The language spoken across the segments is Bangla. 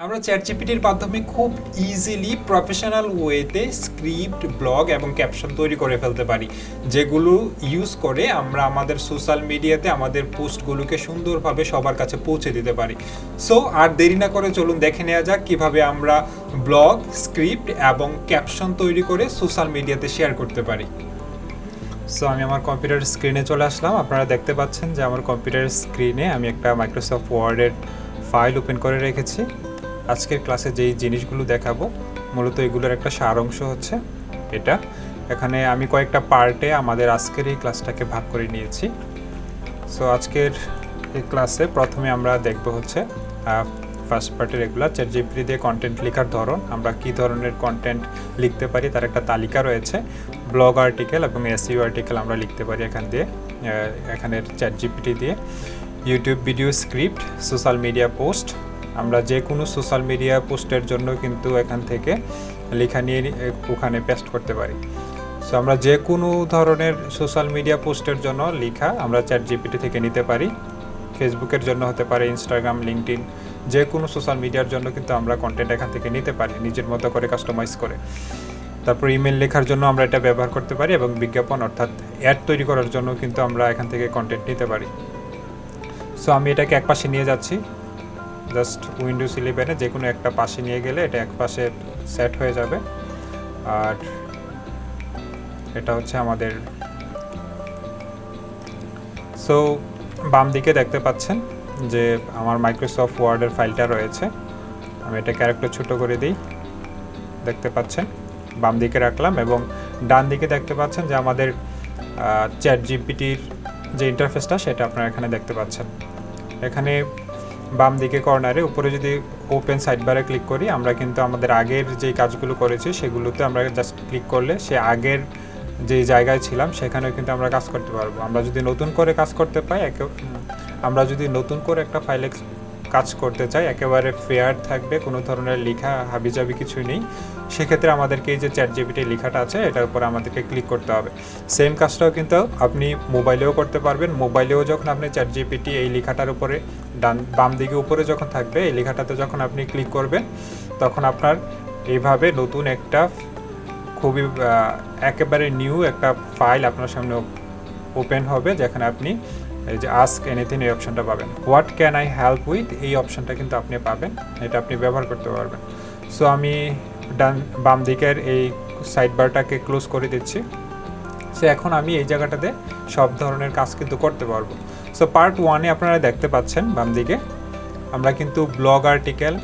আমরা চ্যাট জিপিটির মাধ্যমে খুব ইজিলি প্রফেশনাল ওয়েতে স্ক্রিপ্ট ব্লগ এবং ক্যাপশন তৈরি করে ফেলতে পারি। যেগুলো ইউজ করে আমরা আমাদের সোশ্যাল মিডিয়াতে আমাদের পোস্টগুলোকে সুন্দরভাবে সবার কাছে পৌঁছে দিতে পারি। সো আর দেরি না করে চলুন দেখে নেওয়া যাক কীভাবে আমরা ব্লগ স্ক্রিপ্ট এবং ক্যাপশন তৈরি করে সোশ্যাল মিডিয়াতে শেয়ার করতে পারি। সো আমি আমার কম্পিউটার স্ক্রিনে চলে আসলাম। আপনারা দেখতে পাচ্ছেন যে আমার কম্পিউটার স্ক্রিনে আমি একটা মাইক্রোসফট ওয়ার্ডের ফাইল ওপেন করে রেখেছি। আজকের ক্লাসে যেই জিনিসগুলো দেখাবো, মূলত এগুলোর একটা সার অংশ হচ্ছে এটা। এখানে আমি কয়েকটা পার্টে আমাদের আজকের এই ক্লাসটাকে ভাগ করে নিয়েছি। সো আজকের এই ক্লাসে প্রথমে আমরা দেখব হচ্ছে ফার্স্ট পার্টের রেগুলার চ্যাট জিপিটি দিয়ে কন্টেন্ট লেখার ধরন, আমরা কী ধরনের কন্টেন্ট লিখতে পারি, তার একটা তালিকা রয়েছে। ব্লগ আর্টিকেল এবং এসইউ আর্টিকেল আমরা লিখতে পারি এখান দিয়ে এখানের চ্যাট জিপিটি দিয়ে। YouTube video script social media post আমরা যে কোনো সোশ্যাল মিডিয়া পোস্টের জন্য কিন্তু এখান থেকে লেখা নিয়ে ওখানে পেস্ট করতে পারি। সো আমরা যে কোনো ধরনের সোশ্যাল মিডিয়া পোস্টের জন্য লেখা আমরা চ্যাট জিপিটি থেকে নিতে পারি। ফেসবুকের জন্য হতে পারে ইনস্টাগ্রাম লিঙ্কডিন যে কোনো সোশ্যাল মিডিয়ার জন্য কিন্তু আমরা কন্টেন্ট এখান থেকে নিতে পারি, নিজের মতো করে কাস্টমাইজ করে। তারপর ইমেল লেখার জন্য আমরা এটা ব্যবহার করতে পারি এবং বিজ্ঞাপন অর্থাৎ অ্যাড তৈরি করার জন্য কিন্তু আমরা এখান থেকে কন্টেন্ট নিতে পারি। সো আমি এটাকে এক পাশে নিয়ে যাচ্ছি। জাস্ট উইন্ডোজ ইলেভেনে যে কোনো একটা পাশে নিয়ে গেলে এটা এক পাশে সেট হয়ে যাবে। আর এটা হচ্ছে আমাদের সো বাম দিকে দেখতে পাচ্ছেন যে আমার মাইক্রোসফট ওয়ার্ডের ফাইলটা রয়েছে। আমি এটা ক্যারেক্টার ছোট করে দিই। দেখতে পাচ্ছেন, বাম দিকে রাখলাম এবং ডান দিকে দেখতে পাচ্ছেন যে আমাদের চ্যাট জিপিটির যে ইন্টারফেসটা সেটা আপনারা এখানে দেখতে পাচ্ছেন। এখানে বাম দিকে কর্নারে উপরে যদি ওপেন সাইড বারে ক্লিক করি, আমরা কিন্তু আমাদের আগের যে কাজগুলো করেছি, সেগুলোতে আমরা জাস্ট ক্লিক করলে সে আগের যে জায়গায় ছিলাম, সেখানেও কিন্তু আমরা কাজ করতে পারব। আমরা যদি নতুন করে কাজ করতে পাই আমরা যদি নতুন করে একটা ফাইলে কাজ করতে চাই, একেবারে ফেয়ার থাকবে, কোনো ধরনের লেখা হাবিজাবি কিছুই নেই। সেক্ষেত্রে আমাদেরকে এই যে চ্যাট জিপিটি লেখাটা আছে, এটার উপর আমাদেরকে ক্লিক করতে হবে। সেম কাজটাও কিন্তু আপনি মোবাইলেও করতে পারবেন। মোবাইলেও যখন আপনি চ্যাট জিপিটি এই লেখাটার উপরে ডান, বাম দিকে উপরে যখন থাকবে, এই লেখাটাতে যখন আপনি ক্লিক করবেন, তখন আপনার এইভাবে নতুন একটা খুবই একেবারে নিউ একটা ফাইল আপনার সামনে ওপেন হবে, যেখানে আপনি এই যে আস্ক এনিথিং এই অপশনটা পাবেন। What can I help with এই অপশনটা কিন্তু আপনি পাবেন। এটা আপনি ব্যবহার করতে পারবেন। সো আমি ডান, বাম দিকের এই সাইড বারটাকে ক্লোজ করে দিচ্ছি। সো এখন আমি এই জায়গাটাতে সব ধরনের কাজ কিন্তু করতে পারব। সো পার্ট ওয়ানে আপনারা দেখতে পাচ্ছেন বাম দিকে। আমরা কিন্তু ব্লগ আর্টিকেল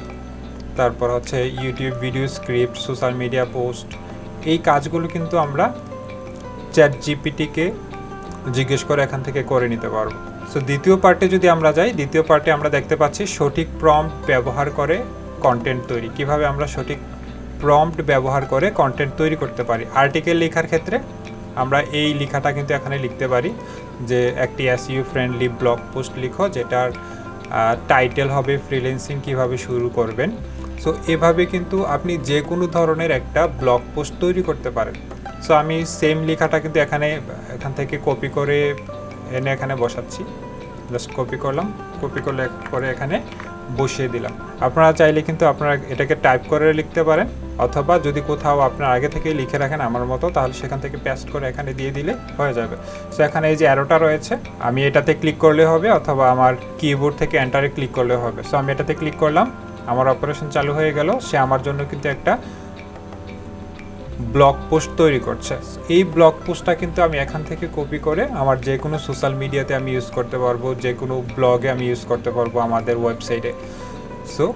তারপর হচ্ছে YouTube video script social media post এই কাজগুলো কিন্তু আমরা চ্যাট জিপিটিকে জিজ্ঞেস করে এখান থেকে করে নিতে পারব। সো দ্বিতীয় পার্টে যদি আমরা যাই, দ্বিতীয় পার্টে আমরা দেখতে পাচ্ছি সঠিক প্রম্পট ব্যবহার করে কন্টেন্ট তৈরি। কীভাবে আমরা সঠিক প্রম্পট ব্যবহার করে কন্টেন্ট তৈরি করতে পারি? আর্টিকেল লেখার ক্ষেত্রে আমরা এই লেখাটা কিন্তু এখানে লিখতে পারি যে, একটি এসইউ ফ্রেন্ডলি ব্লগ পোস্ট লিখো, যেটার টাইটেল হবে ফ্রিল্যান্সিং কীভাবে শুরু করবেন। সো এভাবে কিন্তু আপনি যে কোনো ধরনের একটা ব্লগ পোস্ট তৈরি করতে পারেন। সো আমি সেম লেখাটা কিন্তু এখানে, এখান থেকে কপি করে এনে এখানে বসাচ্ছি। জাস্ট কপি করলাম কপি করলে করে এখানে বসিয়ে দিলাম। আপনারা চাইলে কিন্তু আপনারা এটাকে টাইপ করে লিখতে পারেন, অথবা যদি কোথাও আপনার আগে থেকে লিখে রাখেন আমার মতো, তাহলে সেখান থেকে পেস্ট করে এখানে দিয়ে দিলে হয়ে যাবে। সো এখানে এই যে অ্যারোটা রয়েছে, আমি এটাতে ক্লিক করলে হবে, অথবা আমার কিবোর্ড থেকে এন্টারে ক্লিক করলে হবে। সো আমি এটাতে ক্লিক করলাম, আমার অপারেশন চালু হয়ে গেল, সে আমার জন্য কিন্তু একটা ব্লগ পোস্ট তৈরি করছে। এই ব্লগ পোস্টটা কিন্তু আমি এখান থেকে কপি করে আমার যে কোনো সোশ্যাল মিডিয়াতে আমি ইউজ করতে পারব, যে কোনো ব্লগে আমি ইউজ করতে পারব আমাদের ওয়েবসাইটে সো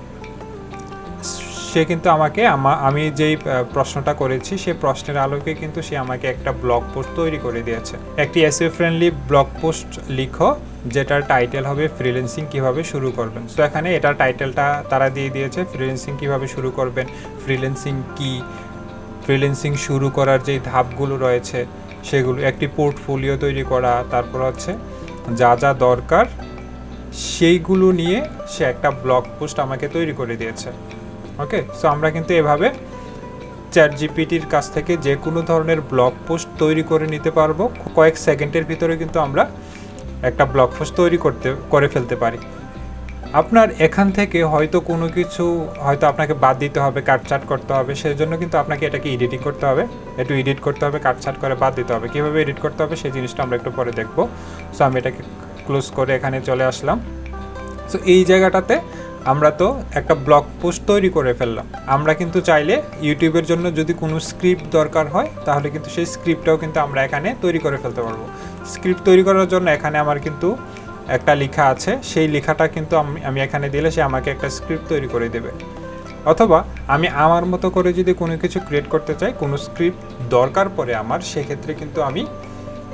সে কিন্তু আমাকে আমা- যেই প্রশ্নটা করেছি সেই প্রশ্নের আলোকে কিন্তু সে আমাকে একটা ব্লগ পোস্ট তৈরি করে দিয়েছে। একটি এসইও ফ্রেন্ডলি ব্লগ পোস্ট লিখো, যেটার টাইটেল হবে ফ্রিল্যান্সিং কীভাবে শুরু করবেন। সো এখানে এটার টাইটেলটা তারা দিয়ে দিয়েছে ফ্রিল্যান্সিং কীভাবে শুরু করবেন ফ্রিল্যান্সিং কি ফ্রিল্যান্সিং শুরু করার যে ধাপগুলো রয়েছে, সেগুলো একটি পোর্টফোলিও তৈরি করা, তারপর হচ্ছে যা যা দরকার, সেইগুলো নিয়ে সে একটা ব্লগ পোস্ট আমাকে তৈরি করে দিয়েছে। ওকে সো আমরা কিন্তু এভাবে চ্যাট জিপিটির কাছ থেকে যে কোনো ধরনের ব্লগ পোস্ট তৈরি করে নিতে পারব। কয়েক সেকেন্ডের ভিতরে কিন্তু আমরা একটা ব্লগ পোস্ট তৈরি করতে, করে ফেলতে পারি। আপনার এখান থেকে হয়তো কোনো কিছু হয়তো আপনাকে বাদ দিতে হবে কাটছাট করতে হবে সেই জন্য কিন্তু আপনাকে এটাকে এডিটিং করতে হবে, একটু এডিট করতে হবে কাটছাট করে বাদ দিতে হবে। কীভাবে এডিট করতে হবে সেই জিনিসটা আমরা একটু পরে দেখব। সো আমি এটাকে ক্লোজ করে এখানে চলে আসলাম। সো এই জায়গাটাতে আমরা তো একটা ব্লগ পোস্ট তৈরি করে ফেললাম। আমরা কিন্তু চাইলে ইউটিউবের জন্য যদি কোনো স্ক্রিপ্ট দরকার হয়, তাহলে কিন্তু সেই স্ক্রিপ্টটাও কিন্তু আমরা এখানে তৈরি করে ফেলতে পারব। স্ক্রিপ্ট তৈরি করার জন্য এখানে আমার কিন্তু একটা লেখা আছে, সেই লেখাটা কিন্তু আমি আমি এখানে দিলে সে আমাকে একটা স্ক্রিপ্ট তৈরি করে দেবে। অথবা আমি আমার মতো করে যদি কোনো কিছু ক্রিয়েট করতে চাই, কোনো স্ক্রিপ্ট দরকার পড়ে আমার, সেক্ষেত্রে কিন্তু আমি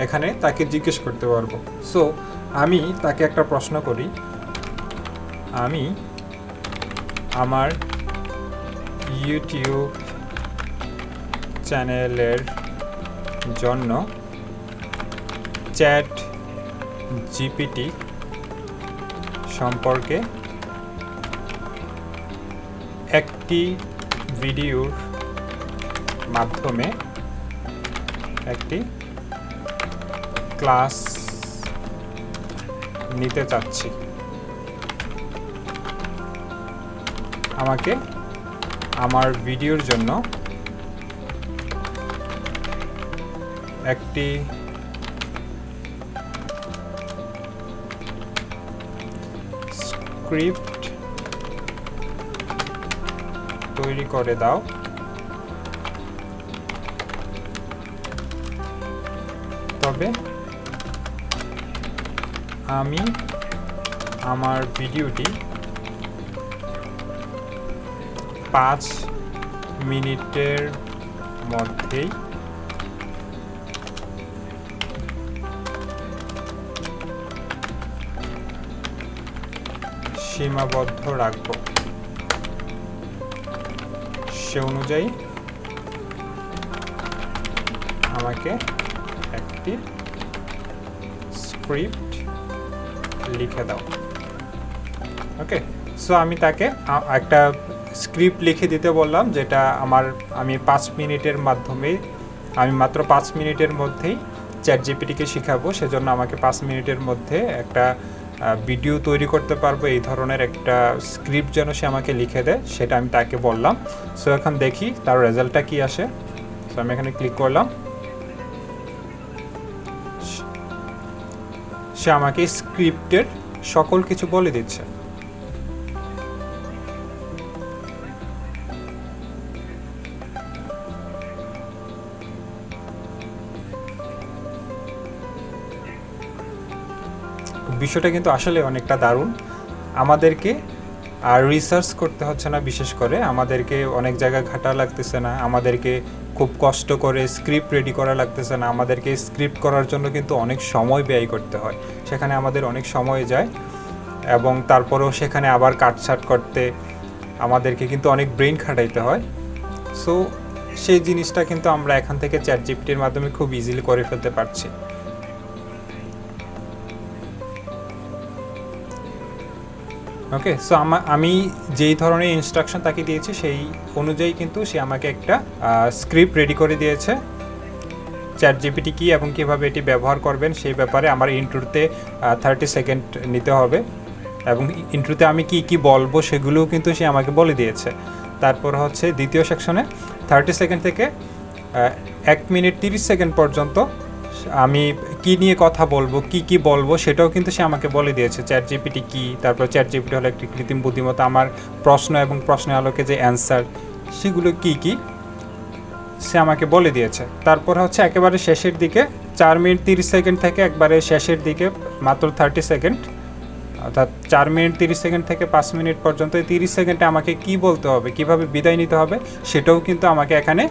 এখানে তাকে জিজ্ঞেস করতে পারব। সো আমি তাকে একটা প্রশ্ন করি। আমি আমার ইউটিউব চ্যানেলের জন্য চ্যাট জিপিটি সম্পর্কে একটি ভিডিওর মাধ্যমে একটি ক্লাস নিতে চাচ্ছি। আমাকে আমার ভিডিওর জন্য একটি স্ক্রিপ্ট তৈরি করে দাও। তবে আমি আমার ভিডিওটি পাঁচ মিনিটের মধ্যেই সীমাবদ্ধ রাখব। সে অনুযায়ী আমাকে একটি স্ক্রিপ্ট লিখে দাও। ওকে? সো আমি তাকে একটা স্ক্রিপ্ট লিখে দিতে বললাম, যেটা আমার, আমি পাঁচ মিনিটের মাধ্যমে, আমি মাত্র পাঁচ মিনিটের মধ্যেই চ্যাট জিপিটিকে শেখাবো, সেজন্য আমাকে পাঁচ মিনিটের মধ্যে একটা ভিডিও তৈরি করতে পারব, এই ধরনের একটা স্ক্রিপ্ট যেন সে আমাকে লিখে দেয়, সেটা আমি তাকে বললাম। সো এখন দেখি তার রেজাল্টটা কি আসে। সো আমি এখানে ক্লিক করলাম। সে আমাকে স্ক্রিপ্টের সকল কিছু বলে দিচ্ছে। বিষয়টা কিন্তু আসলে অনেকটা দারুণ। আমাদেরকে আর রিসার্চ করতে হচ্ছে না বিশেষ করে। আমাদেরকে অনেক জায়গায় ঘাটা লাগতেছে না। আমাদেরকে খুব কষ্ট করে স্ক্রিপ্ট রেডি করা লাগতেছে না। আমাদেরকে স্ক্রিপ্ট করার জন্য কিন্তু অনেক সময় ব্যয় করতে হয়। সেখানে আমাদের অনেক সময় যায় এবং তারপরেও সেখানে আবার কাটছাট করতে আমাদেরকে কিন্তু অনেক ব্রেন খাটাইতে হয়। সো সেই জিনিসটা কিন্তু আমরা এখান থেকে চ্যাট জিপিটির মাধ্যমে খুব ইজিলি করে ফেলতে পারছি। ওকে সো আমি যেই ধরনের ইনস্ট্রাকশন তাকে দিয়েছি, সেই অনুযায়ী কিন্তু সে আমাকে একটা স্ক্রিপ্ট রেডি করে দিয়েছে। চ্যাট জিপিটি কী এবং কীভাবে এটি ব্যবহার করবেন, সেই ব্যাপারে আমার ইন্ট্রোতে থার্টি সেকেন্ড নিতে হবে। এবং ইন্ট্রোতে আমি কি কি বলব, সেগুলোও কিন্তু সে আমাকে বলে দিয়েছে। তারপর হচ্ছে দ্বিতীয় সেকশনে থার্টি সেকেন্ড থেকে এক মিনিট তিরিশ সেকেন্ড পর্যন্ত আমি কি নিয়ে কথা বলব, কি কি বলব সেটাও কিন্তু সে আমাকে বলে দিয়েছে। চ্যাট জিপিটি কী, তারপর চ্যাট জিপিটি হলো একটি কৃত্রিম বুদ্ধিমত্তা, আমার প্রশ্ন এবং প্রশ্নের আলোকে যে অ্যান্সার সেগুলো কি কি সে আমাকে বলে দিয়েছে। তারপর হচ্ছে একেবারে শেষের দিকে, চার মিনিট তিরিশ সেকেন্ড থেকে একবারে শেষের দিকে, মাত্র থার্টি সেকেন্ড অর্থাৎ চার মিনিট তিরিশ সেকেন্ড থেকে পাঁচ মিনিট পর্যন্ত এই তিরিশ সেকেন্ডে আমাকে কি বলতে হবে, কীভাবে বিদায় নিতে হবে, সেটাও কিন্তু আমাকে এখানে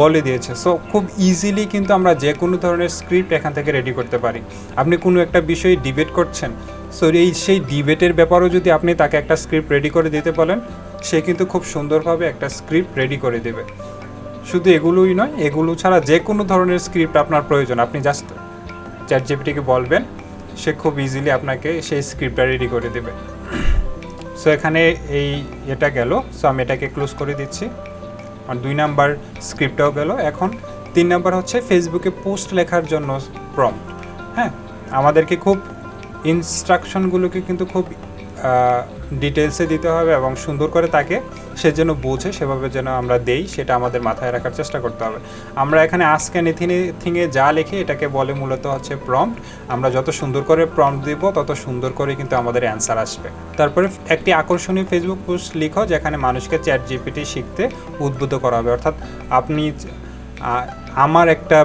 বলে দিয়েছে। সো খুব ইজিলি কিন্তু আমরা যে কোনো ধরনের স্ক্রিপ্ট এখান থেকে রেডি করতে পারি। আপনি কোনো একটা বিষয়ে ডিবেট করছেন সো এই সেই ডিবেটের ব্যাপারেও যদি আপনি তাকে একটা স্ক্রিপ্ট রেডি করে দিতে বলেন, সে কিন্তু খুব সুন্দরভাবে একটা স্ক্রিপ্ট রেডি করে দেবে। শুধু এগুলোই নয়, এগুলো ছাড়া যে কোনো ধরনের স্ক্রিপ্ট আপনার প্রয়োজন। আপনি জাস্ট চ্যাট জিপিটিকে বলবেন সে খুব ইজিলি আপনাকে সেই স্ক্রিপ্টটা রেডি করে দেবে। সো এখানে এই এটা গেল। সো আমি এটাকে ক্লোজ করে দিচ্ছি। আর দুই নাম্বার স্ক্রিপ্টটাও গেল। এখন তিন নাম্বার হচ্ছে ফেসবুকে পোস্ট লেখার জন্য প্রম্পট হ্যাঁ? আমাদেরকে খুব ইনস্ট্রাকশনগুলোকে কিন্তু খুব ডিটেলসে দিতে হবে এবং সুন্দর করে তাকে সে যেন বোঝে, সেভাবে যেন আমরা দেই, সেটা আমাদের মাথায় রাখার চেষ্টা করতে হবে। আমরা এখানে আজকে থিঙে যা লিখি এটাকে বলে মূলত হচ্ছে প্রম্পট আমরা যত সুন্দর করে প্রম্পট দিব, তত সুন্দর করে কিন্তু আমাদের অ্যান্সার আসবে। তারপরে একটি আকর্ষণীয় ফেসবুক পোস্ট লিখো, যেখানে মানুষকে চ্যাট জিপিটি শিখতে উদ্বুদ্ধ করা হবে। অর্থাৎ আপনি আমার একটা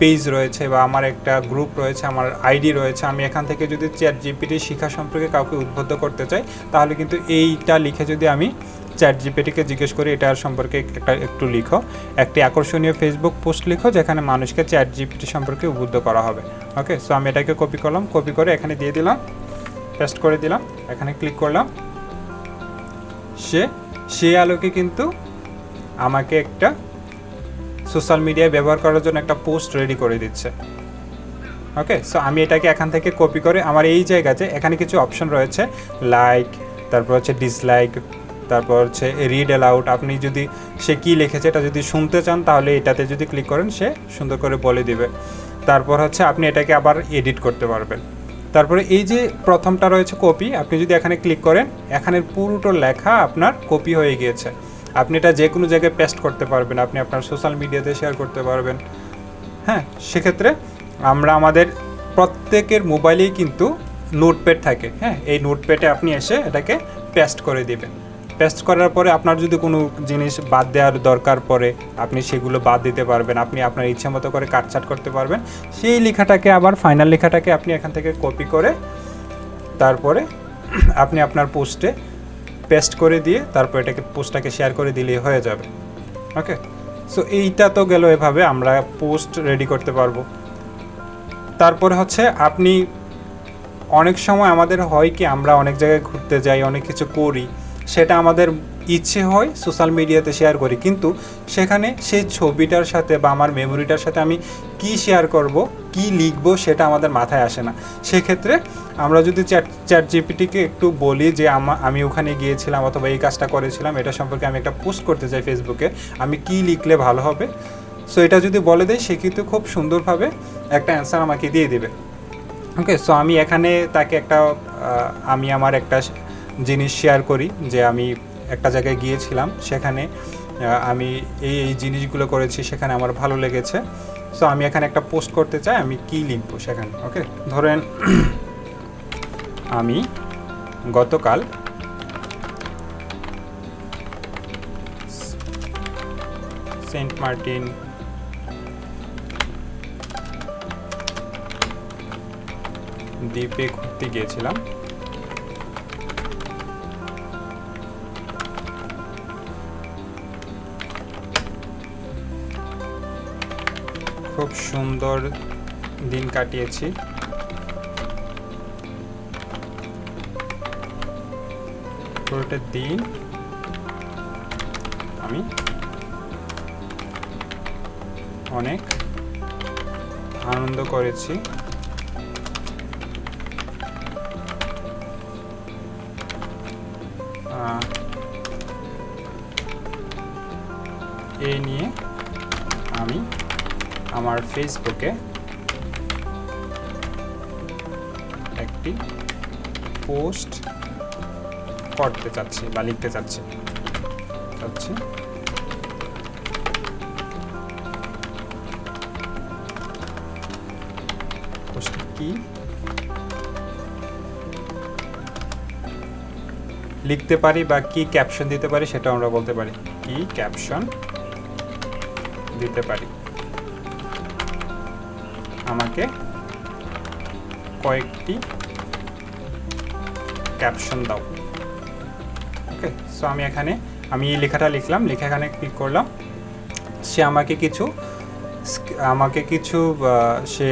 পেজ রয়েছে বা আমার একটা গ্রুপ রয়েছে, আমার আইডি রয়েছে, আমি এখান থেকে যদি চ্যাট জিপিটি শিক্ষা সম্পর্কে কাউকে উদ্বুদ্ধ করতে চাই, তাহলে কিন্তু এইটা লিখে যদি আমি চ্যাট জিপিটিকে জিজ্ঞেস করি, এটার সম্পর্কে একটা একটু লিখো। একটি আকর্ষণীয় ফেসবুক পোস্ট লিখো, যেখানে মানুষকে চ্যাট জিপিটি সম্পর্কে উদ্বুদ্ধ করা হবে। ওকে সো আমি এটাকে কপি করলাম কপি করে এখানে দিয়ে দিলাম পেস্ট করে দিলাম, এখানে ক্লিক করলাম। সে সেই আলোকে কিন্তু আমাকে একটা সোশ্যাল মিডিয়ায় ব্যবহার করার জন্য একটা পোস্ট রেডি করে দিচ্ছে। ওকে সো আমি এটাকে এখান থেকে কপি করে আমার এই জায়গাতে এখানে কিছু অপশন রয়েছে লাইক তারপর হচ্ছে ডিসলাইক তারপর হচ্ছে রিড অ্যালাউড আপনি যদি সে কী লিখেছে এটা যদি শুনতে চান, তাহলে এটাতে যদি ক্লিক করেন, সে সুন্দর করে বলে দিবে। তারপর হচ্ছে আপনি এটাকে আবার এডিট করতে পারবেন। তারপরে এই যে প্রথমটা রয়েছে কপি আপনি যদি এখানে ক্লিক করেন, এখানের পুরোটো লেখা আপনার কপি হয়ে গিয়েছে। আপনি এটা যে কোনো জায়গায় পেস্ট করতে পারবেন, আপনি আপনার সোশ্যাল মিডিয়াতে শেয়ার করতে পারবেন। হ্যাঁ সেক্ষেত্রে আমরা আমাদের প্রত্যেকের মোবাইলেই কিন্তু নোটপ্যাড থাকে। হ্যাঁ এই নোটপ্যাডে আপনি এসে এটাকে পেস্ট করে দিবেন। পেস্ট করার পরে আপনার যদি কোনো জিনিস বাদ দেওয়ার দরকার পড়ে, আপনি সেগুলো বাদ দিতে পারবেন, আপনি আপনার ইচ্ছা মতো করে কাটছাট করতে পারবেন। সেই লেখাটাকে আবার ফাইনাল লেখাটাকে আপনি এখান থেকে কপি করে তারপরে আপনি আপনার পোস্টে পেস্ট করে দিয়ে তারপর এটাকে পোস্টটাকে শেয়ার করে দিলেই হয়ে যাবে। ওকে সো এইটা তো গেল এভাবে, আমরা পোস্ট রেডি করতে পারব। তারপরে হচ্ছে, আপনি অনেক সময় আমাদের হয় কি, আমরা অনেক জায়গায় ঘুরতে যাই, অনেক কিছু করি, সেটা আমাদের ইচ্ছে হয় সোশ্যাল মিডিয়াতে শেয়ার করি। কিন্তু সেখানে সেই ছবিটার সাথে বা আমার মেমোরিটার সাথে আমি কি শেয়ার করব, কি লিখব, সেটা আমাদের মাথায় আসে না। সেক্ষেত্রে আমরা যদি চ্যাট চ্যাট জিপিটিকে একটু বলি যে আমা ওখানে গিয়েছিলাম অথবা এই কাজটা করেছিলাম, এটা সম্পর্কে আমি একটা পোস্ট করতে চাই ফেসবুকে আমি কি লিখলে ভালো হবে? সো এটা যদি বলে দেয়, সে কিন্তু খুব সুন্দরভাবে একটা অ্যান্সার আমাকে দিয়ে দেবে। ওকে সো আমি এখানে তাকে একটা আমি আমার একটা জিনিস শেয়ার করি যে আমি একটা জায়গায় গিয়েছিলাম, সেখানে আমি এই এই জিনিসগুলো করেছি, সেখানে আমার ভালো লেগেছে। সো আমি এখানে একটা পোস্ট করতে চাই, আমি কি লিখব সেখানে ওকে ধরেন আমি গতকাল সেন্ট মার্টিন দ্বীপে ঘুরতে গিয়েছিলাম। খুব সুন্দর দিন কাটিয়েছি। পুরোটা দিন। আমি অনেক আনন্দ করেছি। এই নিয়ে আমি আমার ফেসবুকে একটি পোস্ট করতে চাচ্ছি বা লিখতে চাচ্ছি। চাচ্ছি। কি? লিখতে পারি বা কি ক্যাপশন দিতে পারি সেটা আমরা বলতে পারি। কি ক্যাপশন দিতে পারি? আমাকে কয়েকটি ক্যাপশন দাও। ওকে সো আমি এখানে, আমি লেখাটা লিখলাম, লেখা এখানে ক্লিক করলাম। সে আমাকে কিছু আমাকে কিছু সে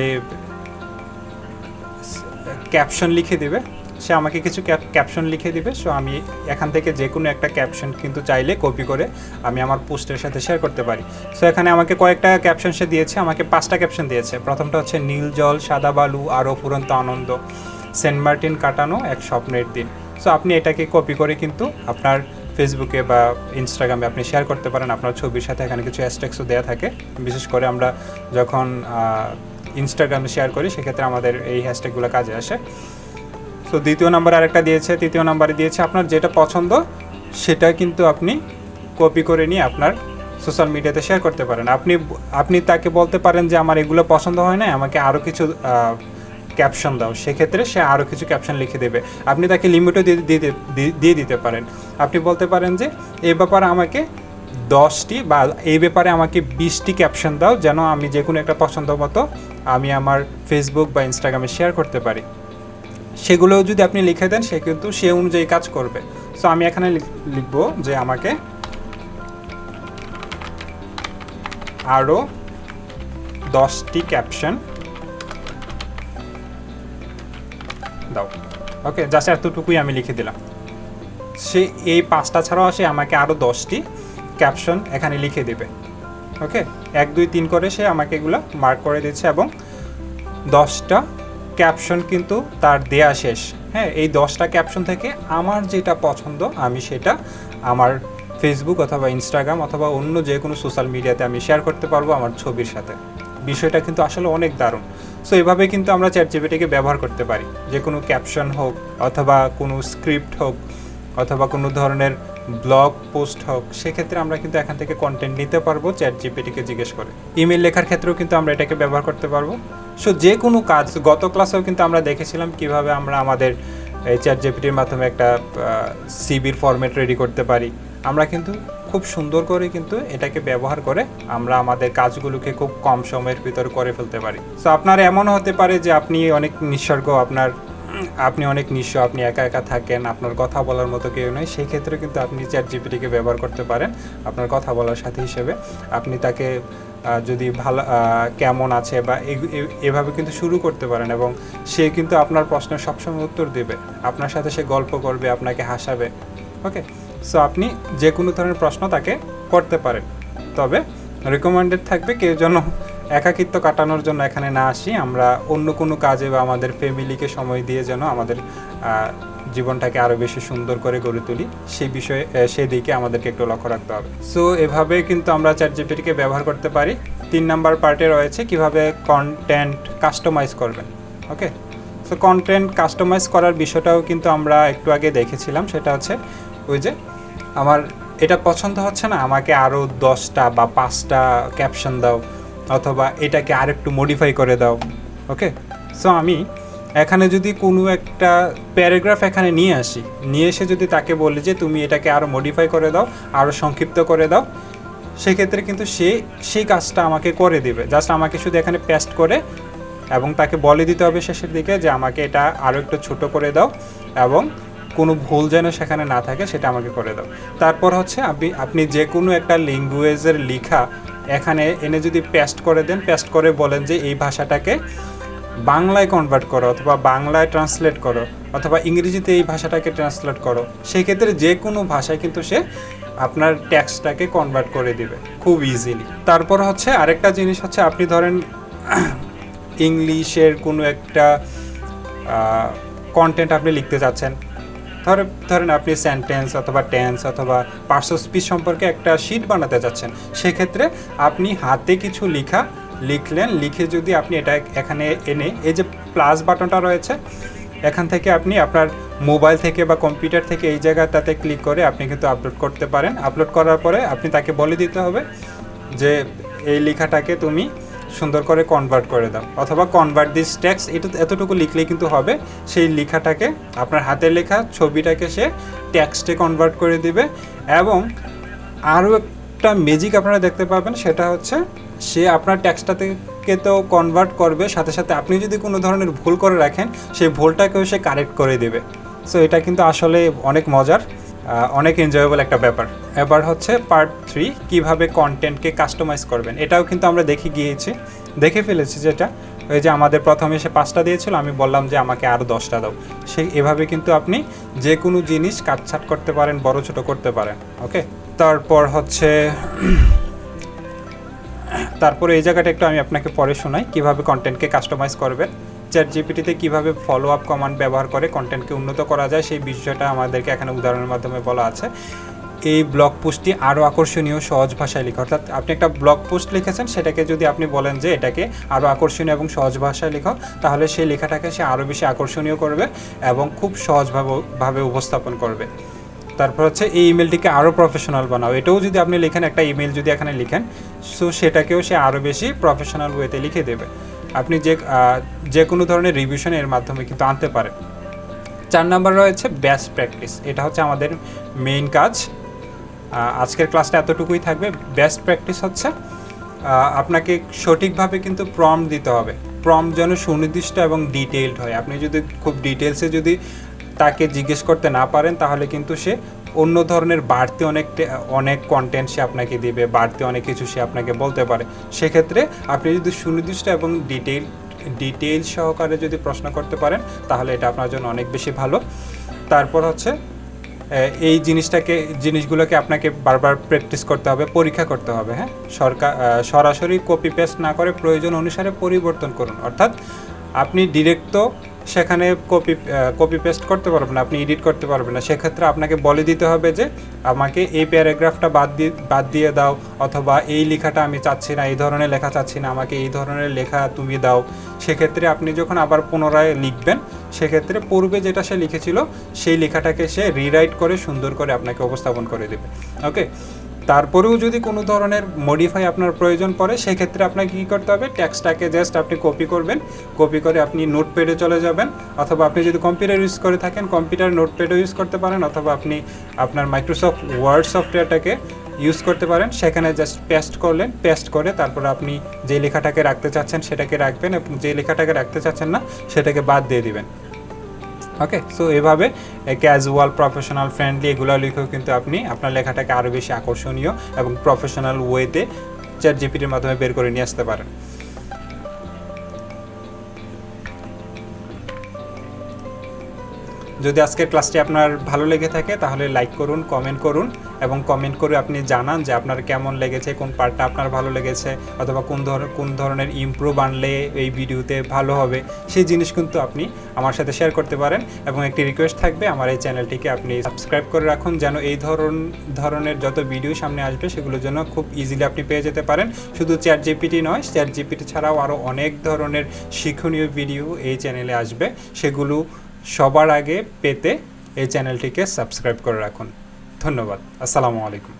ক্যাপশন লিখে দিবে। সে আমাকে কিছু ক্যাপশন লিখে দিবে। সো আমি এখান থেকে যে কোনো একটা ক্যাপশন কিন্তু চাইলে কপি করে আমি আমার পোস্টের সাথে শেয়ার করতে পারি। সো এখানে আমাকে কয়েকটা ক্যাপশন সে দিয়েছে, আমাকে পাঁচটা ক্যাপশন দিয়েছে। প্রথমটা হচ্ছে নীল জল, সাদা বালু আরও ফুরন্ত আনন্দ। সেন্ট মার্টিন কাটানো এক স্বপ্নের দিন। সো আপনি এটাকে কপি করে কিন্তু আপনার ফেসবুকে বা ইনস্টাগ্রামে আপনি শেয়ার করতে পারেন। আপনার ছবির সাথে এখানে কিছু হ্যাশট্যাগসও দেওয়া থাকে। বিশেষ করে আমরা যখন ইনস্টাগ্রামে শেয়ার করি, সেক্ষেত্রে আমাদের এই হ্যাশট্যাগুলো কাজে আসে। সো দ্বিতীয় নাম্বার আরেকটা দিয়েছে। তৃতীয় নাম্বারে দিয়েছে, আপনার যেটা পছন্দ, সেটা কিন্তু আপনি কপি করে নিয়ে আপনার সোশ্যাল মিডিয়াতে শেয়ার করতে পারেন। আপনি আপনি তাকে বলতে পারেন যে, আমার এগুলো পছন্দ হয় না আমাকে আরও কিছু ক্যাপশন দাও, সেক্ষেত্রে সে আরও কিছু ক্যাপশন লিখে দেবে। আপনি তাকে লিমিটও দিয়ে দিতে দিয়ে দিতে পারেন। আপনি বলতে পারেন যে, এ ব্যাপারে আমাকে দশটি বা এই ব্যাপারে আমাকে বিশটি ক্যাপশন দাও, যেন আমি যে কোনো একটা পছন্দ মতো আমি আমার ফেসবুক বা ইনস্টাগ্রামে শেয়ার করতে পারি। সেগুলোও যদি আপনি লিখে দেন, সে কিন্তু, সে অনুযায়ী কাজ করবে। সো আমি এখানে লিখ- লিখব যে আমাকে আরও দশটি ক্যাপশন দাও। ওকে জাস্ট এতটুকুই আমি লিখে দিলাম। সে এই পাঁচটা ছাড়াও সে আমাকে আরও দশটি ক্যাপশন এখানে লিখে দেবে। ওকে এক, দুই, তিন করে সে আমাকে এগুলো মার্ক করে দিচ্ছে এবং দশটা ক্যাপশন কিন্তু তার দেয়া শেষ। হ্যাঁ এই দশটা ক্যাপশন থেকে আমার যেটা পছন্দ, আমি সেটা আমার ফেসবুক অথবা ইনস্টাগ্রাম অথবা অন্য যে কোনো সোশ্যাল মিডিয়াতে আমি শেয়ার করতে পারব আমার ছবির সাথে। বিষয়টা কিন্তু আসলে অনেক দারুণ। সো এভাবে কিন্তু আমরা চ্যাট জিপিটিকে ব্যবহার করতে পারি। যে কোনো ক্যাপশন হোক, অথবা কোনো স্ক্রিপ্ট হোক, অথবা কোনো ধরনের ব্লগ পোস্ট হোক, সেক্ষেত্রে আমরা কিন্তু এখান থেকে কন্টেন্ট নিতে পারব চ্যাট জিপিটিকে জিজ্ঞেস করে। ইমেল লেখার ক্ষেত্রেও কিন্তু আমরা এটাকে ব্যবহার করতে পারব। সো যে কোনো কাজ, গত ক্লাসেও কিন্তু আমরা দেখেছিলাম কীভাবে আমরা আমাদের এই চ্যাট জিপিটির মাধ্যমে একটা সিবির ফরম্যাট রেডি করতে পারি। আমরা কিন্তু খুব সুন্দর করে কিন্তু এটাকে ব্যবহার করে আমরা আমাদের কাজগুলোকে খুব কম সময়ের ভিতর করে ফেলতে পারি। সো আপনার এমনও হতে পারে যে আপনি অনেক নিঃসর্গ, আপনার, আপনি অনেক নিঃস্ব, আপনি একা একা থাকেন, আপনার কথা বলার মতো কেউ নয় সেই ক্ষেত্রে কিন্তু আপনি চ্যাট জিপিটিকে ব্যবহার করতে পারেন আপনার কথা বলার সাথে হিসেবে। আপনি তাকে যদি ভালো কেমন আছে বা এভাবে কিন্তু শুরু করতে পারেন এবং সে কিন্তু আপনার প্রশ্নের সবসময় উত্তর দেবে। আপনার সাথে সে গল্প করবে, আপনাকে হাসাবে ওকে সো আপনি যে কোনো ধরনের প্রশ্ন তাকে করতে পারেন। তবে রিকমেন্ডেড থাকবে কেউ যেন একাকিত্ব কাটানোর জন্য এখানে না আসি। আমরা অন্য কোনো কাজে বা আমাদের ফ্যামিলিকে সময় দিয়ে যেন আমাদের জীবনটাকে আরও বেশি সুন্দর করে গড়ে তুলি সেই বিষয়ে সেই দিকে আমাদেরকে একটু লক্ষ্য রাখতে হবে। সো এভাবে কিন্তু আমরা চ্যাট জিপিটিকে ব্যবহার করতে পারি। তিন নাম্বার পার্টে রয়েছে কীভাবে কন্টেন্ট কাস্টমাইজ করবেন। ওকে সো কন্টেন্ট কাস্টমাইজ করার বিষয়টাও কিন্তু আমরা একটু আগে দেখেছিলাম। সেটা হচ্ছে ওই যে আমার এটা পছন্দ হচ্ছে না, আমাকে আরও দশটা বা পাঁচটা ক্যাপশন দাও, অথবা এটাকে আরেকটু মডিফাই করে দাও ওকে সো আমি এখানে যদি কোনো একটা প্যারাগ্রাফ এখানে নিয়ে আসি, নিয়ে এসে যদি তাকে বলি যে তুমি এটাকে আরও মডিফাই করে দাও আরও সংক্ষিপ্ত করে দাও, সেক্ষেত্রে কিন্তু সে সেই কাজটা আমাকে করে দিবে। জাস্ট আমাকে শুধু এখানে পেস্ট করে এবং তাকে বলে দিতে হবে শেষের দিকে যে আমাকে এটা আরও একটু ছোট করে দাও এবং কোনো ভুল যেন সেখানে না থাকে, সেটা আমাকে করে দাও। তারপর হচ্ছে আপনি আপনি যে কোনো একটা ল্যাঙ্গুয়েজের লেখা এখানে এনে যদি পেস্ট করে দেন পেস্ট করে বলেন যে এই ভাষাটাকে বাংলায় কনভার্ট করো অথবা বাংলায় ট্রান্সলেট করো অথবা ইংরেজিতে এই ভাষাটাকে ট্রান্সলেট করো সেই ক্ষেত্রে যে কোনো ভাষায় কিন্তু সে আপনার ট্যাক্সটাকে কনভার্ট করে দিবে, খুব ইজিলি তারপর হচ্ছে আরেকটা জিনিস হচ্ছে আপনি ধরেন ইংলিশের কোনো একটা কন্টেন্ট আপনি লিখতে চাচ্ছেন ধরে, ধরেন আপনি সেন্টেন্স অথবা টেন্স অথবা পার্সো স্পিচ সম্পর্কে একটা শিট বানাতে চাচ্ছেন সেক্ষেত্রে আপনি হাতে কিছু লেখা লিখলেন, লিখে যদি আপনি এটা এখানে এনে, এই যে প্লাস বাটনটা রয়েছে, এখান থেকে আপনি আপনার মোবাইল থেকে বা কম্পিউটার থেকে এই জায়গাটাতে ক্লিক করে আপনি কিন্তু আপলোড করতে পারেন। আপলোড করার পরে আপনি তাকে বলে দিতে হবে যে, এই লেখাটাকে তুমি সুন্দর করে কনভার্ট করে দাও। অথবা কনভার্ট দিস ট্যাক্স এটা এতটুকু লিখলেই কিন্তু হবে। সেই লেখাটাকে, আপনার হাতের লেখা ছবিটাকে সে ট্যাক্সটে কনভার্ট করে দিবে। এবং আরও একটা ম্যাজিক আপনারা দেখতে পাবেন, সেটা হচ্ছে সে আপনার ট্যাক্সটাকে তো কনভার্ট করবে, সাথে সাথে আপনি যদি কোনো ধরনের ভুল করে রাখেন, সেই ভুলটাকেও সে কারেক্ট করে দেবে। সো এটা কিন্তু আসলে অনেক মজার। অনেক এনজয়েবল একটা ব্যাপার। এবার হচ্ছে পার্ট থ্রি কীভাবে কন্টেন্টকে কাস্টমাইজ করবেন। এটাও কিন্তু আমরা দেখে গিয়েছি, দেখে ফেলেছি যেটা। ওই যে আমাদের প্রথমে এসে পাঁচটা দিয়েছিল, আমি বললাম যে আমাকে আরও দশটা দাও। সেই এভাবে কিন্তু আপনি যে কোনো জিনিস কাটছাট করতে পারেন, বড় ছোট করতে পারেন ওকে তারপর হচ্ছে, তারপরে এই জায়গাটা একটু আমি আপনাকে পরে শোনাই, কীভাবে কন্টেন্টকে কাস্টমাইজ করবেন। চ্যাট জিপিটিতে কীভাবে ফলো আপ কমান্ড ব্যবহার করে কন্টেন্টকে উন্নত করা যায়, সেই বিষয়টা আমাদেরকে এখানে উদাহরণের মাধ্যমে বলা আছে। এই ব্লগ পোস্টটি আরও আকর্ষণীয়, সহজ ভাষায় লেখা। অর্থাৎ আপনি একটা ব্লগ পোস্ট লিখেছেন, সেটাকে যদি আপনি বলেন যে এটাকে আরও আকর্ষণীয় এবং সহজ ভাষায় লেখো, তাহলে সেই লেখাটাকে সে আরও বেশি আকর্ষণীয় করবে এবং খুব সহজভাবে ভাবে উপস্থাপন করবে। তারপর হচ্ছে এই ইমেলটিকে আরও প্রফেশনাল বানাও। এটাও যদি আপনি লিখেন, একটা ইমেল যদি এখানে লিখেন সো সেটাকেও সে আরও বেশি প্রফেশনাল ওয়েতে লিখে দেবে। আপনি যে যে কোনো ধরনের রিভিশন এর মাধ্যমে কিন্তু আনতে পারেন। চার নাম্বার রয়েছে বেস্ট প্র্যাকটিস এটা হচ্ছে আমাদের মেইন কাজ। আজকের ক্লাসটা এতটুকুই থাকবে। বেস্ট প্র্যাকটিস হচ্ছে আপনাকে সঠিকভাবে কিন্তু প্রম দিতে হবে। প্রম যেন সুনির্দিষ্ট এবং ডিটেইলড হয়। আপনি যদি খুব ডিটেলসে যদি তাকে জিজ্ঞেস করতে না পারেন, তাহলে কিন্তু সে অন্য ধরনের বাড়তি অনেক অনেক কন্টেন্ট সে আপনাকে দিবে, বাড়তি অনেক কিছু সে আপনাকে বলতে পারে। সেক্ষেত্রে আপনি যদি সুনির্দিষ্ট এবং ডিটেইল ডিটেইল সহকারে যদি প্রশ্ন করতে পারেন, তাহলে এটা আপনার জন্য অনেক বেশি ভালো। তারপর হচ্ছে এই জিনিসটাকে, জিনিসগুলোকে আপনাকে বারবার প্র্যাকটিস করতে হবে, পরীক্ষা করতে হবে হ্যাঁ? সরকার সরাসরি কপি পেস্ট না করে প্রয়োজন অনুসারে পরিবর্তন করুন। অর্থাৎ আপনি ডিরেক্ট তো সেখানে কপি কপি পেস্ট করতে পারবেন না, আপনি এডিট করতে পারবেন না। সেক্ষেত্রে আপনাকে বলে দিতে হবে যে, আমাকে এই প্যারাগ্রাফটা বাদ দিয়ে বাদ দিয়ে দাও, অথবা এই লেখাটা আমি চাচ্ছি না, এই ধরনের লেখা চাচ্ছি না, আমাকে এই ধরনের লেখা তুমি দাও। সেক্ষেত্রে আপনি যখন আবার পুনরায় লিখবেন, সেক্ষেত্রে পূর্বে যেটা সে লিখেছিল, সেই লেখাটাকে সে রিরাইট করে সুন্দর করে আপনাকে উপস্থাপন করে দেবে। ওকে তারপরেও যদি কোনো ধরনের মডিফাই আপনার প্রয়োজন পড়ে, সেক্ষেত্রে আপনাকে কী করতে হবে? ট্যাক্সটাকে জাস্ট আপনি কপি করবেন। কপি করে আপনি নোটপ্যাডে চলে যাবেন। অথবা আপনি যদি কম্পিউটার ইউজ করে থাকেন কম্পিউটার নোটপ্যাডও ইউজ করতে পারেন। অথবা আপনি আপনার মাইক্রোসফট ওয়ার্ড সফটওয়্যারটাকে ইউজ করতে পারেন। সেখানে জাস্ট পেস্ট করলেন পেস্ট করে তারপর আপনি যে লেখাটাকে রাখতে চাচ্ছেন, সেটাকে রাখবেন এবং যে লেখাটাকে রাখতে চাচ্ছেন না, সেটাকে বাদ দিয়ে দিবেন। ওকে সো এভাবে ক্যাজুয়াল প্রফেশনাল ফ্রেন্ডলি এগুলো লিখেও কিন্তু আপনি আপনার লেখাটাকে আরও বেশি আকর্ষণীয় এবং প্রফেশনাল ওয়েতে চ্যাট জিপিটির মাধ্যমে বের করে নিয়ে আসতে পারেন। যদি আজকের ক্লাসটি আপনার ভালো লেগে থাকে, তাহলে লাইক করুন কমেন্ট করুন এবং কমেন্ট করে আপনি জানান যে আপনার কেমন লেগেছে, কোন পার্টটা আপনার ভালো লেগেছে অথবা কোন ধর, কোন ধরনের ইমপ্রুভ আনলে এই ভিডিওতে ভালো হবে। সেই জিনিস কিন্তু আপনি আমার সাথে শেয়ার করতে পারেন এবং একটি রিকোয়েস্ট থাকবে, আমার এই চ্যানেলটিকে আপনি সাবস্ক্রাইব করে রাখুন যেন এই ধরন, ধরনের যত ভিডিও সামনে আসবে, সেগুলোর জন্য খুব ইজিলি আপনি পেয়ে যেতে পারেন। শুধু চ্যাট জিপিটি নয় চ্যাট জিপিটি ছাড়াও আরও অনেক ধরনের শিক্ষণীয় ভিডিও এই চ্যানেলে আসবে। সেগুলো সবার আগে পেতে এই চ্যানেলটিকে সাবস্ক্রাইব করে রাখুন। ধন্যবাদ। আসসালামু আলাইকুম।